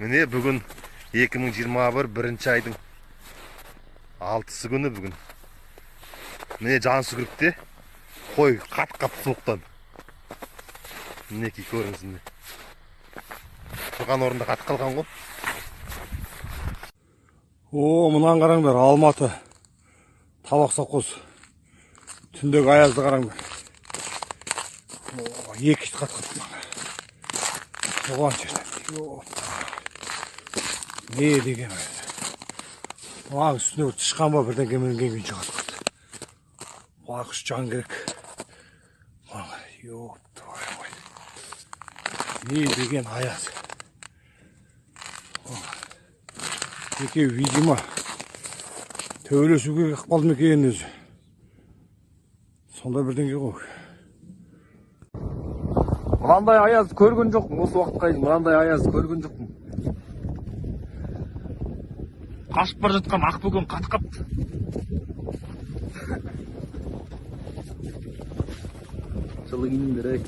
міне бүгін 2021 бірінші айдың алтысы күні бүгін міне жансүгірікте қой қат қат суықтан мінекей көріңіз міне тұрған орнында қатып қалған ғой О, мынаны қараңдар, Алматы. Табақ совхоз. Түндегі аязды қараңдар. Екі ит қат қат. Оған жерден. Не деген. Уақ үстіне тышқан ба бірдеңке мінген күйінше қат қат. Уақ үш жан керек. Мать. Не деген аяз. екеуі видимо төбелесуге ықпал ма екен өзі сондай бірдеңе ғой мынандай аяз көрген жоқпын осы уақытқа дейін мынандай аяз көрген жоқпын қашып бара жатқан ақбөкен қатып қапты жылы киіндірейік.